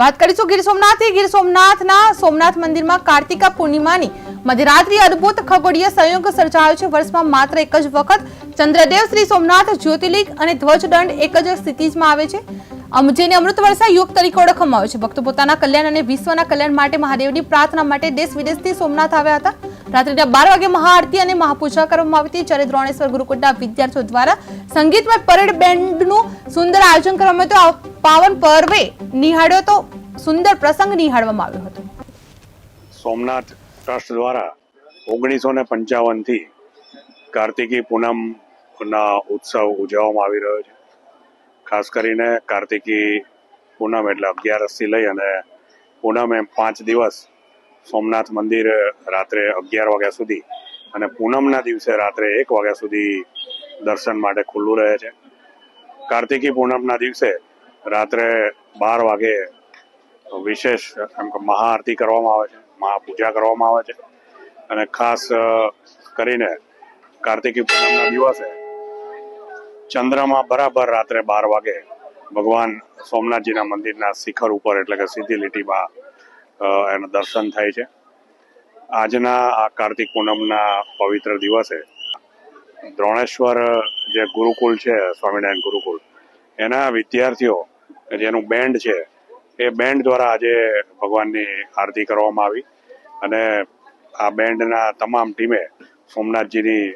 વાત કરીશું ગીર સોમનાથથી. ગીર સોમનાથના સોમનાથ મંદિરમાં કાર્તિકા પૂર્ણિમાની મધ્યરાત્રિ અદ્ભુત ખગોળીય સંયોગ સર્જાયો છે. વર્ષમાં માત્ર એક જ વખત ચંદ્રદેવ શ્રી સોમનાથ જ્યોતિર્લિંગ અને ધ્વજદંડ એક જ સ્થિતિમાં આવે છે. જેને અમૃત વર્ષા યુગ તરીકે ઓળખવામાં આવે છે. ભક્તો પોતાના કલ્યાણ અને વિશ્વના કલ્યાણ માટે મહાદેવની પ્રાર્થના માટે દેશ વિદેશથી સોમનાથ આવ્યા હતા. રાત્રિના બાર વાગે મહાઆરતી અને મહાપૂજા કરવામાં આવી હતી. જ્યારે દ્રોણેશ્વર ગુરુકુળના વિદ્યાર્થીઓ દ્વારા સંગીતમય પરેડ બેન્ડનું સુંદર આયોજન કરવામાં આવ્યું હતું. પાવન પર્વે નિહાળ્યો તો સુંદર પ્રસંગ નિહાળવામાં આવ્યો હતો. સોમનાથ ટ્રસ્ટ દ્વારા ઓગણીસો ને પંચાવનથી કાર્તિકી પૂનમના ઉત્સવ ઉજવવામાં આવી રહ્યો છે. ખાસ કરીને કાર્તિકી પૂનમ એટલે અગિયારસથી લઈ અને પૂનમ એમ પાંચ દિવસ સોમનાથ મંદિર રાત્રે અગિયાર વાગ્યા સુધી અને પૂનમના દિવસે રાત્રે એક વાગ્યા સુધી દર્શન માટે ખુલ્લું રહે છે. કાર્તિકી પૂનમના દિવસે રાત્રે બાર વાગે વિશેષ એમ કે મહાઆરતી કરવામાં આવે છે, મહાપૂજા કરવામાં આવે છે. અને ખાસ કરીને કાર્તિકી પૂનમના દિવસે ચંદ્રમાં બરાબર રાત્રે બાર વાગે ભગવાન સોમનાથજીના મંદિરના શિખર ઉપર એટલે કે સીધી લીટીમાં એનું દર્શન થાય છે. આજના આ કાર્તિક પૂનમના પવિત્ર દિવસે દ્રોણેશ્વર જે ગુરુકુળ છે, સ્વામિનારાયણ ગુરુકુળ એના વિદ્યાર્થીઓ જેનું બેન્ડ છે. એ બેન્ડ દ્વારા આજે ભગવાનની આરતી કરવામાં આવી અને આ બેન્ડના તમામ ટીમે સોમનાથજીની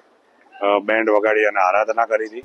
બેન્ડ વગાડી અને આરાધના કરી હતી.